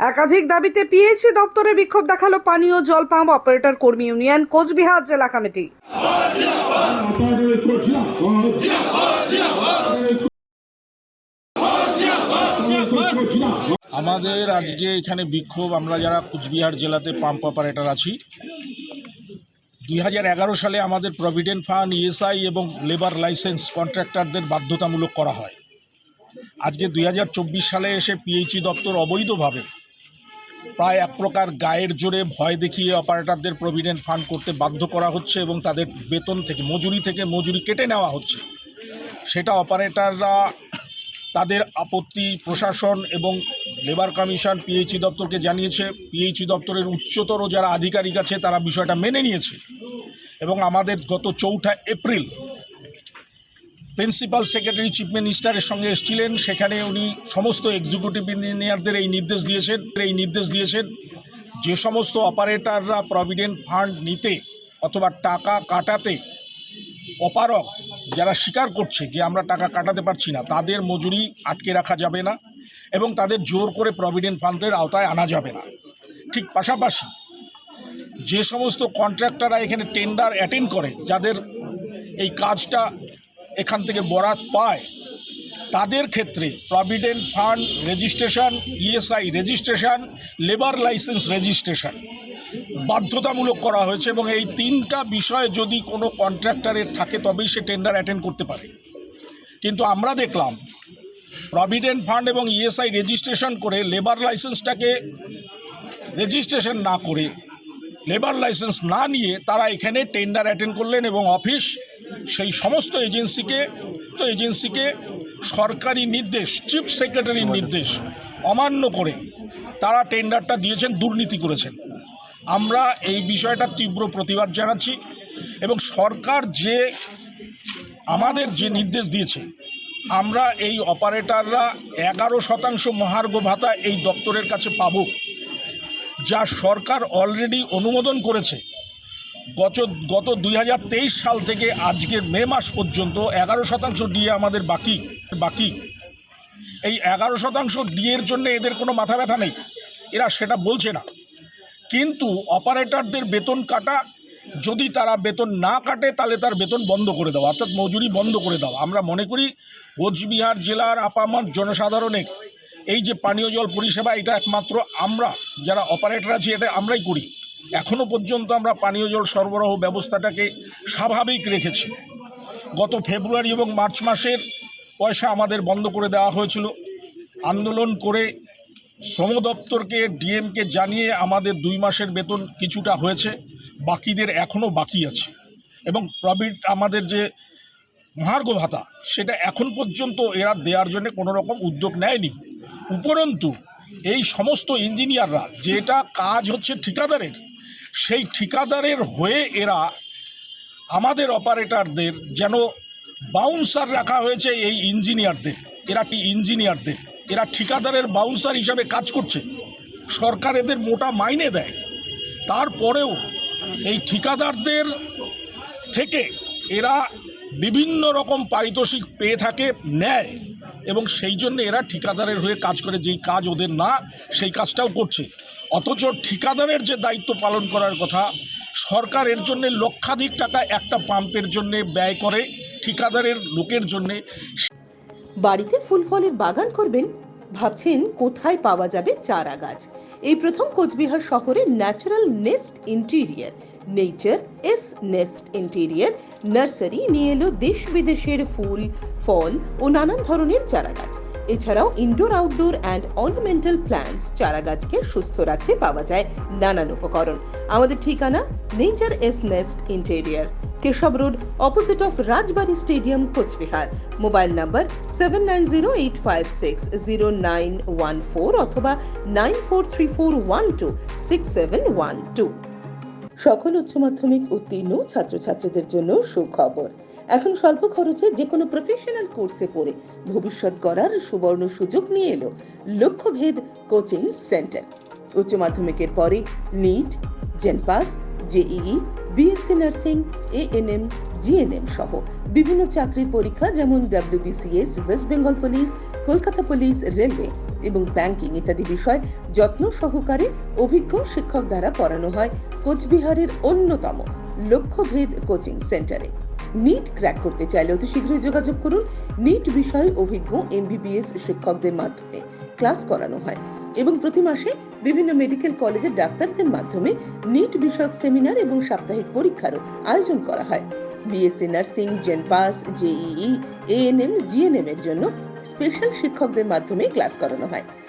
একাধিক দাবিতে পিএইচি দপ্তরে বিক্ষোভ দেখাল পানীয় জল পাম্প অপারেটর কর্মী ইউনিয়ন কোচবিহার জেলা কমিটি। আমাদের আজকে এখানে বিক্ষোভ, আমরা যারা কুচবিহার জেলাতে পাম্প অপারেটর আছি, দুই হাজার এগারো সালে আমাদের প্রভিডেন্ট ফান্ড, ইএসআই এবং লেবার লাইসেন্স কন্ট্রাক্টরদের বাধ্যতামূলক করা হয়। আজকে দুই হাজার চব্বিশ সালে এসে পিএইচই দপ্তর অবৈধভাবে প্রায় এক প্রকার গায়ের জোরে ভয় দেখিয়ে অপারেটরদের প্রভিডেন্ট ফান্ড করতে বাধ্য করা হচ্ছে এবং তাদের বেতন থেকে, মজুরি থেকে মজুরি কেটে নেওয়া হচ্ছে। সেটা অপারেটররা তাদের আপত্তি, প্রশাসন এবং লেবার কমিশন, পিএইচই দপ্তরকে জানিয়েছে। পিএইচই দপ্তরের উচ্চতর যারা আধিকারিক আছে, তারা বিষয়টা মেনে নিয়েছে। এবং আমাদের গত চৌঠা এপ্রিল প্রিন্সিপাল সেক্রেটারি, চিফ মিনিস্টারের সঙ্গে এসেছিলেন। সেখানে উনি সমস্ত এক্সিকিউটিভ ইঞ্জিনিয়ারদের এই নির্দেশ দিয়েছেন, এই নির্দেশ দিয়েছেন যে সমস্ত অপারেটররা প্রভিডেন্ট ফান্ড নিতে অথবা টাকা কাটাতে অপারক যারা স্বীকার করছে যে আমরা টাকা কাটাতে পারছি না, তাদের মজুরি আটকে রাখা যাবে না এবং তাদের জোর করে প্রভিডেন্ট ফান্ডের আওতায় আনা যাবে না। ঠিক পাশাপাশি যে সমস্ত কন্ট্রাক্টররা এখানে টেন্ডার অ্যাটেন্ড করে, যাদের এই কাজটা এখান থেকে বরাত পায়, তাদের ক্ষেত্রে provident fund registration ESI registration labour licence registration বাধ্যতামূলক করা হয়েছে এবং এই তিনটা বিষয় যদি কোনো কন্ট্রাক্টরের থাকে তবেই সে টেন্ডার অ্যাটেন্ড করতে পারে। কিন্তু আমরা দেখলাম প্রভিডেন্ট ফান্ড এবং ইএসআই রেজিস্ট্রেশন করে লেবার লাইসেন্সটাকে রেজিস্ট্রেশন না করে লেবার লাইসেন্স না নিয়ে তারা এখানে টেন্ডার অ্যাটেন্ড করলেন এবং অফিস সেই সমস্ত এজেন্সিকে তো এজেন্সিকে সরকারি নির্দেশ, চিফ সেক্রেটারির নির্দেশ অমান্য করে তারা টেন্ডারটা দিয়েছেন, দুর্নীতি করেছেন। আমরা এই বিষয়টা তীব্র প্রতিবাদ জানাচ্ছি এবং সরকার যে আমাদের যে নির্দেশ দিয়েছে, আমরা এই অপারেটররা এগারো শতাংশ মহার্ঘ ভাতা এই দপ্তরের কাছে পাব, যা সরকার অলরেডি অনুমোদন করেছে। গত গত দুই হাজার তেইশ সাল থেকে আজকের মে মাস পর্যন্ত এগারো শতাংশ ডিএ আমাদের বাকি বাকি। এই এগারো শতাংশ ডিএর জন্য এদের কোনো মাথা ব্যথা নেই। এরা সেটা বলছে না। কিন্তু অপারেটরদের বেতন কাটা, যদি তারা বেতন না কাটে, তাহলে তার বেতন বন্ধ করে দেওয়া অর্থাৎ মজুরি বন্ধ করে দেওয়া আমরা মনে করি কোচবিহার জেলার আপামার জনসাধারণের এই যে পানীয় জল পরিষেবা, এটা একমাত্র আমরা, যারা অপারেটর আছি, এটা আমরাই করি। এখনও পর্যন্ত আমরা পানীয় জল সরবরাহ ব্যবস্থাটাকে স্বাভাবিক রেখেছি। গত ফেব্রুয়ারি এবং মার্চ মাসের পয়সা আমাদের বন্ধ করে দেওয়া হয়েছিল। আন্দোলন করে শ্রম দপ্তরকে, ডিএমকে জানিয়ে আমাদের দুই মাসের বেতন কিছুটা হয়েছে, বাকিদের এখনও বাকি আছে। এবং প্রভিড আমাদের যে মহার্ঘ ভাতা, সেটা এখন পর্যন্ত এরা দেওয়ার জন্য কোনো রকম উদ্যোগ নেয়নি। উপরন্তু, এই সমস্ত ইঞ্জিনিয়াররা, যেটা কাজ হচ্ছে ঠিকাদারের সেই ঠিকাদারের হয়ে এরা আমাদের অপারেটরদের যেন বাউন্সার রাখা হয়েছে এই ইঞ্জিনিয়ারদের এরা কি ইঞ্জিনিয়ারদের এরা ঠিকাদারের বাউন্সার হিসাবে কাজ করছে। সরকার এদের মোটা মাইনে দেয়। তারপরেও এই ঠিকাদারদের থেকে এরা বিভিন্ন রকম পারিতোষিক পেয়ে থাকে, নেয় এবং সেই জন্য এরা ঠিকাদারের হয়ে কাজ করে। যেই কাজ ওদের না, সেই কাজটাও করছে। অথচ ঠিকাদারের যে দায়িত্ব পালন করার কথা, সরকার এর জন্য লক্ষাধিক টাকা একটা পাম্পের জন্য ব্যয় করে, ঠিকাদারের লোকের জন্য। বাড়িতে ফুল ফলের বাগান করবেন, ভাবছেন কোথায় পাওয়া যাবে চারা গাছ। এই প্রথম কোচবিহার শহরে natural nest interior, nature's nest interior, nursery নিয়ে এলো দেশ বিদেশের ফুল, ফল ও নানান ধরনের চারা গাছ। এছাড়াও indoor outdoor and ornamental plants চারা গাছকে সুস্থ রাখতে পাওয়া যায় নানান উপকরণ। আমাদের ঠিকানা nature's nest interior Keshab road opposite of Rajbari stadium, Cooch Behar. Mobile number seven nine zero eight five six zero nine one four অথবা nine four three four one two six seven one two সকল উচ্চ মাধ্যমিক উত্তীর্ণ ছাত্রছাত্রীদের জন্য সুখবর। এখন স্বল্প খরচে যে কোনো প্রফেশনাল কোর্সে পড়ে ভবিষ্যৎ গড়ার সুবর্ণ সুযোগ নিয়ে এলো লক্ষ্যভেদ কোচিং সেন্টার উচ্চ মাধ্যমিকের পরে NEET জেনপাস JEE BSc nursing ANM GNM সহ বিভিন্ন চাকরির পরীক্ষা যেমন WBCS West Bengal police Kolkata police railway এবং ব্যাংকিং ইত্যাদি বিষয় যত্ন সহকারে অভিজ্ঞ শিক্ষক দ্বারা পড়ানো হয় কোচবিহারের অন্যতম লক্ষ্যভেদ কোচিং সেন্টারে নিট ক্র্যাক করতে চাইলে অতি শীঘ্রই যোগাযোগ করুন। নিট বিষয়ে অভিজ্ঞ এমবিবিএস শিক্ষকদের মাধ্যমে ক্লাস করানো হয় এবং প্রতি মাসে বিভিন্ন মেডিকেল কলেজের ডাক্তারদের মাধ্যমে নিট বিষয়ক সেমিনার এবং সাপ্তাহিক পরীক্ষারও আয়োজন করা হয়। বিএসসি নার্সিং জেন পাস জেইই এএনএম জিএনএম এর জন্য স্পেশাল শিক্ষকদের মাধ্যমে ক্লাস করানো হয়।